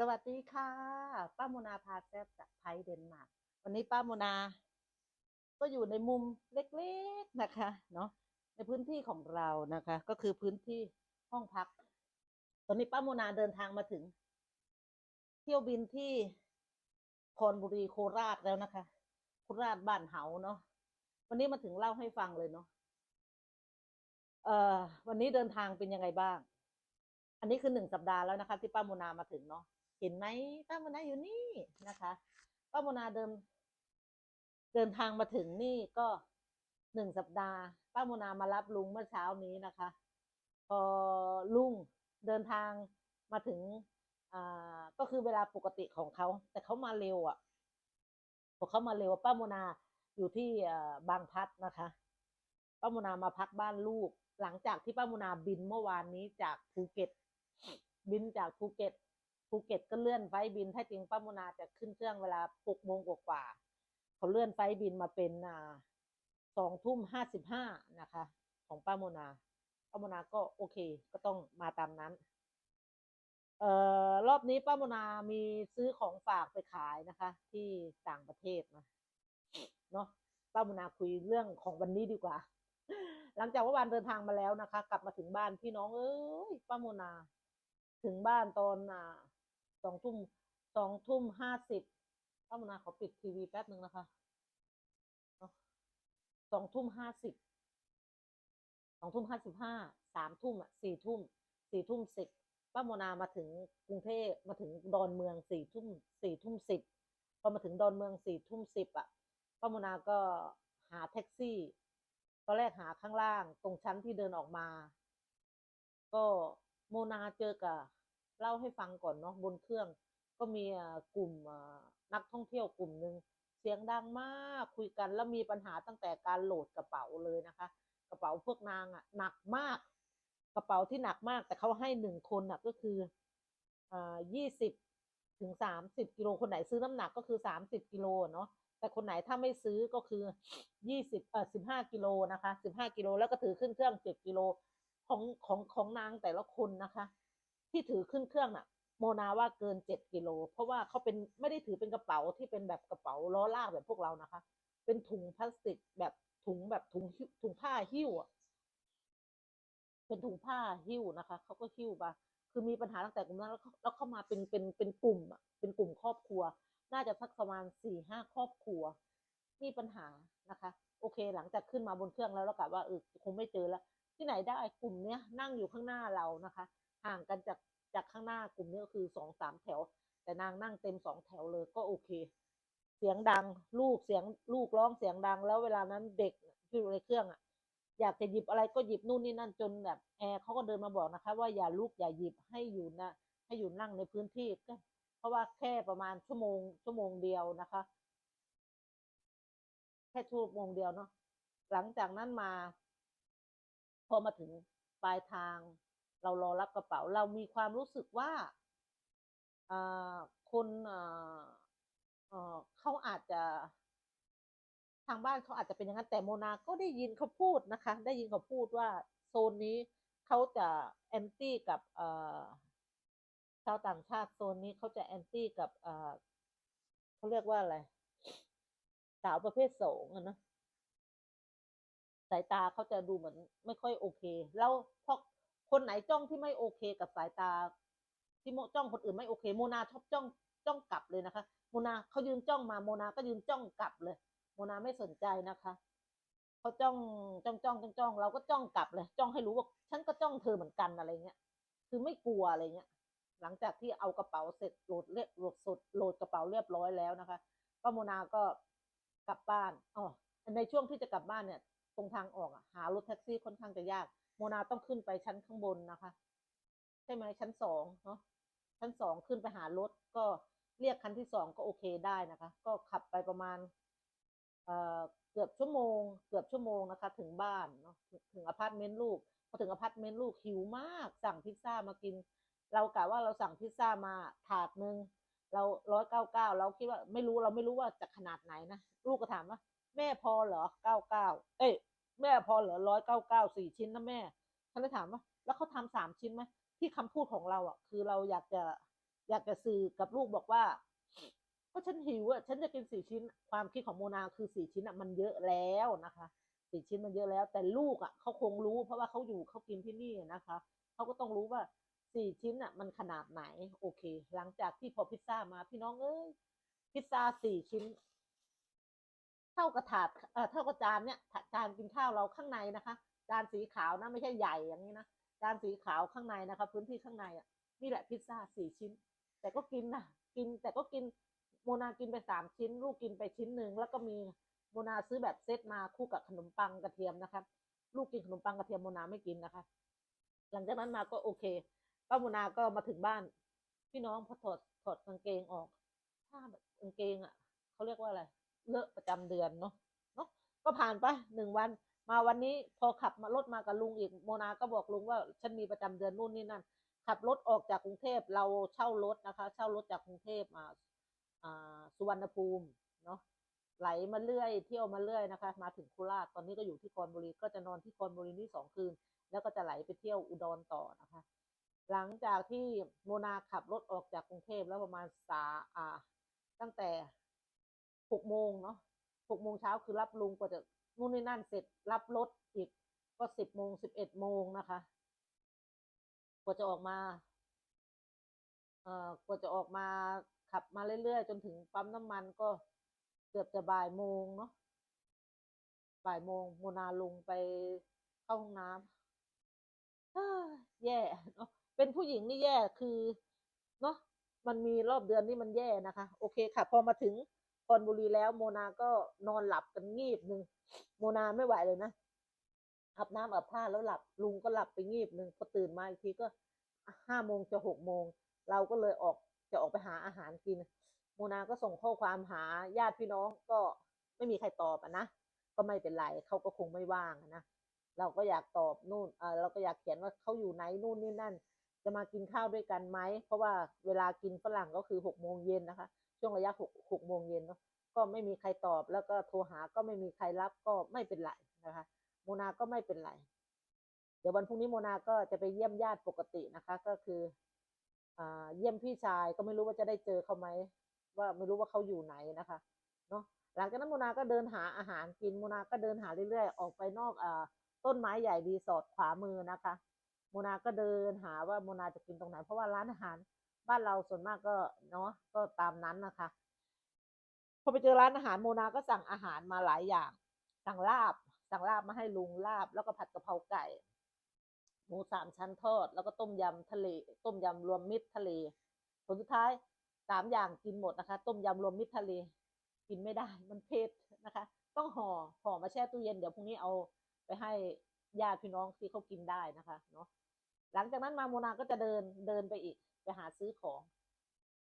สวัสดีค่ะ ป้าโมนาพาแซบจากไทยเดนมาร์กวันนี้ป้าโมนา ก็อยู่ในมุมเล็กๆนะคะเนาะในพื้นที่ของเรานะคะ ก็คือพื้นที่ห้องพัก ตอนนี้ป้าโมนาเดินทางมาถึง เที่ยวบินที่คอนบุรีโคราชแล้วนะคะโคราชบ้านเหาเนาะวันนี้มาถึงเล่าให้ฟังเลยเนาะเอ่อวันนี้เดินทางเป็นยังไงบ้าง อันนี้คือหนึ่งสัปดาห์แล้วนะคะ ที่ป้าโมนามาถึงเนาะ เห็นไหมป้าโมนาอยู่นี่นะคะป้าโมนาเดิน เดินทางมาถึงนี่ก็หนึ่งสัปดาห์ ป้าโมนามารับลุงเมื่อเช้านี้นะคะ พอลุงเดินทางมาถึงอ่าก็คือเวลาปกติของเขา แต่เขามาเร็วอะพอเขามาเร็วป้าโมนาอยู่ที่บางพัดนะคะ ป้าโมนามาพักบ้านลูก หลังจากที่ป้าโมนาบินเมื่อวานนี้จากภูเก็ต บินจากภูเก็ต ภูเก็ตก็เลื่อนไฟบิน ถ้าจริงป้าโมนาจะขึ้นเครื่องเวลาหกโมงกว่าๆเขาเลื่อนไฟบินมาเป็นสองทุ่มห้าสิบห้านะคะ ของป้าโมนาป้าโมนาก็โอเค ก็ต้องมาตามนั้น เอ่อรอบนี้ป้าโมนามีซื้อของฝากไปขายนะคะ ที่ต่างประเทศนะเนาะป้าโมนาคุยเรื่องของวันนี้ดีกว่า หลังจากว่าวันเดินทางมาแล้วนะคะ กลับมาถึงบ้านพี่น้องเอ้ยป้าโมนา ถึงบ้านตอนอ่า สองทุ่มสองทุ่มห้าสิบป้าโมนาขอปิดทีวีแป๊บหนึ่งนะคะเนาะสองทุ่มห้าสิบสองทุ่มห้าสิบห้าสามทุ่มอะสี่ทุ่มสี่ทุ่มสิบป้าโมนามาถึงกรุงเทพมาถึงดอนเมืองสี่ทุ่มสี่ทุ่มสิบพอมาถึงดอนเมืองสี่ทุ่มสิบอะป้าโมนาก็หาแท็กซี่ตอนแรกหาข้างล่าง ตรงชั้นที่เดินออกมา ก็โมนาเจอกับ เล่าให้ฟังก่อนเนาะบนเครื่อง ก็มีกลุ่มนักท่องเที่ยวกลุ่มหนึ่งเสียงดังมากคุยกันแล้วมีปัญหาตั้งแต่การโหลดกระเป๋าเลยนะคะ กระเป๋าพวกนางอะหนักมาก กระเป๋าที่หนักมากแต่เขาให้หนึ่งคนอะก็คืออ่ายี่สิบถึงสามสิบกิโลคนไหนซื้อน้ำหนักก็คือสามสิบกิโลเนาะแต่คนไหนถ้าไม่ซื้อก็คือยี่สิบเอ่อสิบห้ากิโลนะคะสิบห้ากิโลแล้วก็ถือขึ้นเครื่องเจ็ดกิโลของของของนางแต่ละคนนะคะ ที่ถือขึ้นเครื่องน่ะ โมนาว่าเกินเจ็ดกิโล เพราะว่าเขาเป็นไม่ได้ถือเป็นกระเป๋าที่เป็นแบบกระเป๋าล้อลากแบบพวกเรานะคะ เป็นถุงพลาสติกแบบถุงแบบถุงถุงผ้าหิ้วเป็นถุงผ้าหิ้วนะคะเขาก็หิ้วมาคือมีปัญหาตั้งแต่กลุ่มนั้นแล้วเขาแล้วเข้ามาเป็นเป็นเป็นกลุ่มอะเป็นกลุ่มครอบครัว น่าจะสักประมาณสี่ห้าครอบครัว มีปัญหานะคะ โอเค หลังจากขึ้นมาบนเครื่องแล้วเรากะว่าเออคงไม่เจอแล้ว ที่ไหนได้กลุ่มเนี้ยนั่งอยู่ข้างหน้าเรานะคะ ห่างกันจากจากข้างหน้ากลุ่มนี้ก็คือสองสามแถว แต่นางนั่งเต็มสองแถวเลยก็โอเค เสียงดังลูกเสียงลูกร้องเสียงดัง แล้วเวลานั้นเด็กที่อยู่ในเครื่องอะอยากจะหยิบอะไรก็หยิบนู่นนี่นั่นจนแบบแอร์เขาก็เดินมาบอกนะคะ ว่าอย่าลุกอย่าหยิบให้อยู่นะให้อยู่นั่งในพื้นที่ก็เพราะว่าแค่ประมาณชั่วโมง ชั่วโมงเดียวนะคะ แค่ชั่วโมงเดียวเนาะหลังจากนั้นมา พอมาถึงปลายทาง เรารอรับกระเป๋า เรามีความรู้สึกว่าคนเขาอาจจะทางบ้านเขาอาจจะเป็นอย่างนั้นแต่โมนาก็ได้ยินเขาพูดนะคะ ได้ยินเขาพูดว่าโซนนี้เขาจะแอนตี้กับชาวต่างชาติโซนนี้เขาจะแอนตี้กับเขาเรียกว่าอะไรสาวประเภทสองอะนะสายตาเขาจะดูเหมือนไม่ค่อยโอเค แล้วพอ คนไหนจ้องที่ไม่โอเคกับสายตา ที่โมจ้องคนอื่นไม่โอเค โมนาชอบจ้องจ้องกลับเลยนะคะ โมนาเขายืนจ้องมาโมนาก็ยืนจ้องกลับเลย โมนาไม่สนใจนะคะเขาจ้องจ้องจ้องจ้องจ้องเราก็จ้องกลับเลย จ้องให้รู้ว่าฉันก็จ้องเธอเหมือนกันอะไรเงี้ย คือไม่กลัวอะไรเงี้ย หลังจากที่เอากระเป๋าเสร็จโหลดเรียบโหลดสดโหลดกระเป๋าเรียบร้อยแล้วนะคะก็โมนาก็กลับบ้านอ๋อในช่วงที่จะกลับบ้านเนี่ย ตรงทางออกหารถแท็กซี่ค่อนข้างจะยาก โมนาต้องขึ้นไปชั้นข้างบนนะคะ ใช่ไหมชั้นสองเนาะชั้นสองขึ้นไปหารถก็เรียกคันที่สองก็โอเคได้นะคะ ก็ขับไปประมาณเอ่อเกือบชั่วโมง เกือบชั่วโมงนะคะ ถึงบ้านเนาะถึงถึงอพาร์ตเมนต์ลูกพอถึงอพาร์ตเมนต์ลูกหิวมาก สั่งพิซซ่ามากิน เรากะว่าเราสั่งพิซซ่ามาถาดหนึ่งเราร้อยเก้าเก้าเราคิดว่าไม่รู้เราไม่รู้ว่าจะขนาดไหนนะลูกก็ถามว่าแม่พอเหรอเก้าเก้าเอ้ย แม่พอเหรอร้อยเก้าเก้าสี่ชิ้นนะแม่ฉันเลยถามว่า แล้วเขาทำสามชิ้นไหมที่คำพูดของเราอะ คือเราอยากจะอยากจะสื่อกับลูกบอกว่าก็ฉันหิวอะฉันจะกินสี่ชิ้น ความคิดของโมนาคือสี่ชิ้นอะมันเยอะแล้วนะคะสี่ชิ้นมันเยอะแล้ว แต่ลูกอะเขาคงรู้ เพราะว่าเขาอยู่เขากินที่นี่นะคะเขาก็ต้องรู้ว่าสี่ชิ้นอะ มันขนาดไหน โอเค หลังจากที่พอพิซซ่ามาพี่น้องเอ้ยพิซซ่าสี่ชิ้น ท่ากับถาดเอ่อเท่ากับจานเนี่ยถาจานกินข้าวเราข้างในนะคะ จานสีขาวนะไม่ใช่ใหญ่อย่างนี้นะจานสีขาวข้างในนะคะ พื้นที่ข้างในอะนี่แหละพิซซ่าสี่ชิ้น แต่ก็กินนะกินแต่ก็กินโมนากินไปสามชิ้น ลูกกินไปชิ้นหนึ่งแล้วก็มีโมนาซื้อแบบเซตมาคู่กับขนมปังกระเทียมนะคะลูกกินขนมปังกระเทียมโมนาไม่กินนะคะ หลังจากนั้นมาก็โอเคป้าโมนาก็มาถึงบ้าน พี่น้องพอถอดถอดกางเกงออกผ้าแบบกางเกงอะเขาเรียกว่าอะไร เลอะประจำเดือนเนาะเนาะก็ผ่านไปหนึ่งวัน มาวันนี้พอขับมารถมากับลุงอีกโมนาก็บอกลุงว่าฉันมีประจำเดือนนู่นนี่นั่น ขับรถออกจากกรุงเทพเราเช่ารถนะคะ เช่ารถจากกรุงเทพมาอ่าสุวรรณภูมิเนาะไหลมาเรื่อยเที่ยวมาเรื่อยนะคะ มาถึงโคราชตอนนี้ก็อยู่ที่กรบุรีก็จะนอนที่กรบุรีนี่สองคืน แล้วก็จะไหลไปเที่ยวอุดรต่อนะคะ หลังจากที่โมนาขับรถออกจากกรุงเทพแล้วประมาณสาอ่าตั้งแต่ หกโมงเนาะหกโมงเช้าคือรับลุงกว่าจะนู่นนี่นั่นเสร็จรับรถอีกก็สิบโมงสิบเอ็ดโมงนะคะ กว่าจะออกมา เอ่อกว่าจะออกมาขับมาเรื่อยๆ จนถึงปั๊มน้ำมันก็เกือบจะบ่ายโมงเนาะบ่ายโมงโมนาลงไปเข้าห้องน้ำเอ้อแย่เนาะเป็นผู้หญิงนี่แย่คือเนาะมันมีรอบเดือนนี่มันแย่นะคะ โอเคค่ะ พอมาถึง คอนบุรีแล้วโมนาก็นอนหลับกันงีบหนึ่งโมนาไม่ไหวเลยนะอาบน้ำอาบผ้าแล้วหลับลุงก็หลับไปงีบหนึ่งพอตื่นมาอีกทีก็ห้าโมงจะหกโมงเราก็เลยออกจะออกไปหาอาหารกิน โมนาก็ส่งข้อความหาญาติพี่น้องก็ไม่มีใครตอบอะนะก็ไม่เป็นไรเขาก็คงไม่ว่างนะเราก็อยากตอบนู่นเออเราก็อยากเขียนว่าเขาอยู่ไหนนู่นนี่นั่น จะมากินข้าวด้วยกันไหม เพราะว่าเวลากินฝรั่งก็คือหกโมงเย็นนะคะ ช่วงระยะหกหกโมงเย็นเนาะก็ไม่มีใครตอบแล้วก็โทรหาก็ไม่มีใครรับก็ไม่เป็นไรนะคะ โมนาก็ไม่เป็นไร เดี๋ยววันพรุ่งนี้โมนาก็จะไปเยี่ยมญาติปกตินะคะ ก็คืออ่าเยี่ยมพี่ชายก็ไม่รู้ว่าจะได้เจอเขาไหมว่าไม่รู้ว่าเขาอยู่ไหนนะคะเนาะหลังจากนั้นโมนาก็เดินหาอาหารกินโมนาก็เดินหาเรื่อยๆออกไปนอกอ่าต้นไม้ใหญ่รีสอร์ทขวามือนะคะ โมนาก็เดินหาว่าโมนาจะกินตรงไหน เพราะว่าร้านอาหาร บ้านเราส่วนมากก็เนาะก็ตามนั้นนะคะพอไปเจอร้านอาหารโมนาก็สั่งอาหารมาหลายอย่าง สั่งลาบ สั่งลาบมาให้ลุงลาบ แล้วก็ผัดกะเพราไก่หมูสามชั้นทอด แล้วก็ต้มยำทะเล ต้มยำรวมมิตรทะเลผลสุดท้ายสามอย่างกินหมดนะคะ ต้มยำรวมมิตรทะเล กินไม่ได้มันเผ็ดนะคะ ต้องห่อห่อมาแช่ตู้เย็นเดี๋ยวพรุ่งนี้เอาไปให้ ญาติพี่น้องที่เขากินได้นะคะเนาะหลังจากนั้นมาโมนาก็จะเดินเดินไปอีกไปหาซื้อของ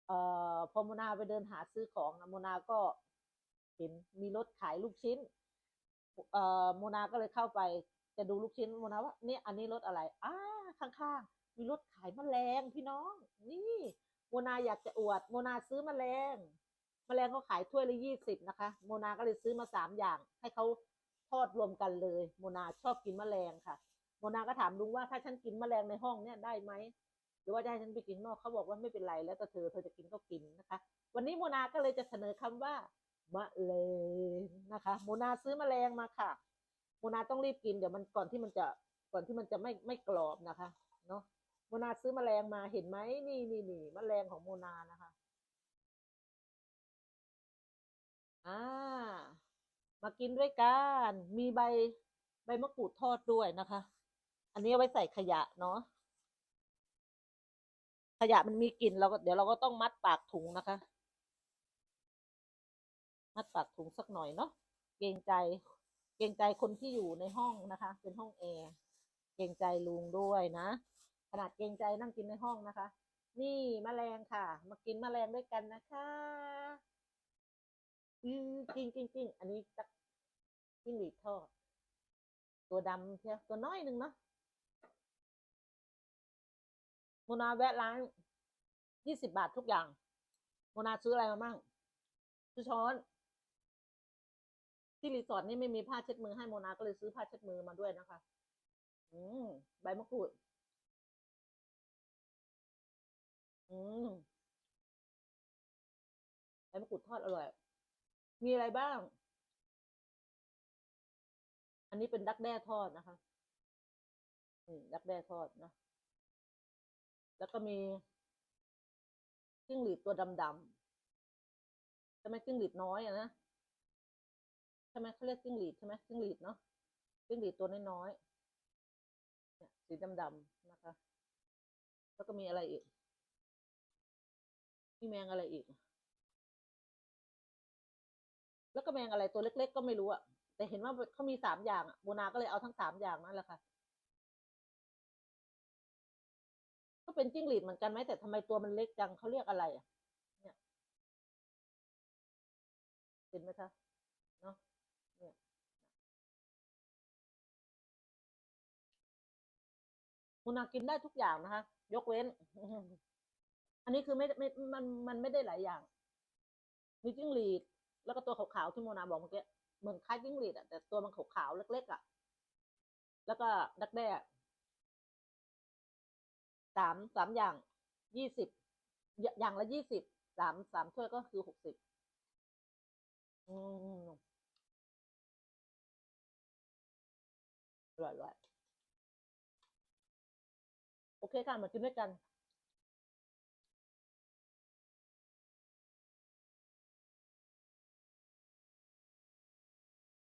เอ่อพอโมนาไปเดินหาซื้อของโมนาก็เห็นมีรถขายลูกชิ้น เอ่อโมนาก็เลยเข้าไป จะดูลูกชิ้นโมนาว่าเนี่ยอันนี้รถอะไรอ้าข้างๆ มีรถขายมแมลงพี่น้อง นี่โมนาอยากจะอวดโมนาซื้อมแมลงแมลงเขาขายถ้วยละยี่สิบนะคะ โมนาก็เลยซื้อมาสามอย่าง ให้เขา อดรวมกันเลย โมนาชอบกินแมลงค่ะ โมนาก็ถามลุงว่าถ้าฉันกินแมลงในห้องเนี่ยได้ไหมหรือว่าจะให้ฉันไปกินนอกเขาบอกว่าไม่เป็นไรแล้วแต่เธอเธอจะกินก็กินนะคะ วันนี้โมนาก็เลยจะเสนอคำว่ามะเลงนะคะ โมนาซื้อมแมลงมาค่ะ โมนาต้องรีบกินเดี๋ยวมันก่อนที่มันจะก่อนที่มันจะไม่ไม่กรอบนะคะเนาะโมนาซื้อมแมลงมาเห็นไหมนี่นี่นี่มแมลงของโมนานะคะ มากินด้วยกัน มีใบใบมะกรูดทอดด้วยนะคะ อันนี้เอาไว้ใส่ขยะเนาะ ขยะมันมีกลิ่นเราก็เดี๋ยวเราก็ต้องมัดปากถุงนะคะ มัดปากถุงสักหน่อยเนาะ เกรงใจ เกรงใจคนที่อยู่ในห้องนะคะ เป็นห้องแอร์ เกรงใจลุงด้วยนะ ขนาดเกรงใจนั่งกินในห้องนะคะ นี่มแมลงค่ะ มากินมแมลงด้วยกันนะคะ อืมจริงจริงจริงอันนี้จักจิ้งหรีดทอด ตัวดำเชียวตัวน้อยหนึ่งเนาะโมนาแวะร้านยี่สิบบาททุกอย่างโมนาซื้ออะไรมามั่งซื้อช้อน ที่รีสอร์ทนี่ไม่มีผ้าเช็ดมือให้โมนาก็เลยซื้อผ้าเช็ดมือมาด้วยนะคะ อืมใบมะกรูด อืมใบมะกรูดทอดอร่อย มีอะไรบ้าง อันนี้เป็นดักแด้ทอดนะคะนี่ดักแด้ทอดนะ แล้วก็มีจิ้งหรีดตัวดำๆใช่ไหมจิ้งหรีดน้อยอะนะใช่ไหมเขาเรียกจิ้งหรีดใช่ไหมจิ้งหรีดเนาะจิ้งหรีดตัวน้อยๆเนี่ยสีดำๆนะคะ แล้วก็มีอะไรอีกมีแมงอะไรอีก แล้วก็แมงอะไรตัวเล็ก ๆ ก็ไม่รู้อะแต่เห็นว่าเขามีสามอย่างอะโบนาก็เลยเอาทั้งสามอย่างนั่นแหละค่ะก็เป็นจิ้งหรีดเหมือนกันไหมแต่ทำไมตัวมันเล็กจังเขาเรียกอะไรอะเนี่ยเห็นไหมคะเนาะเนี่ยคุณนากินได้ทุกอย่างนะคะ ยกเว้น อันนี้คือไม่ไม่มันมันไม่ได้หลายอย่าง มีจิ้งหรีด แล้วก็ตัวขาวๆที่โมนาบอกเมื่อกี้เหมือนคล้ายจิ้งหรีดอะแต่ตัวมันขาวๆเล็กๆอะ แล้วก็ดักแด้สามสามอย่างยี่สิบอย่างละยี่สิบสามสามถ้วยก็คือหกสิบอืมอร่อยอร่อยโอเคค่ะมากินด้วยกัน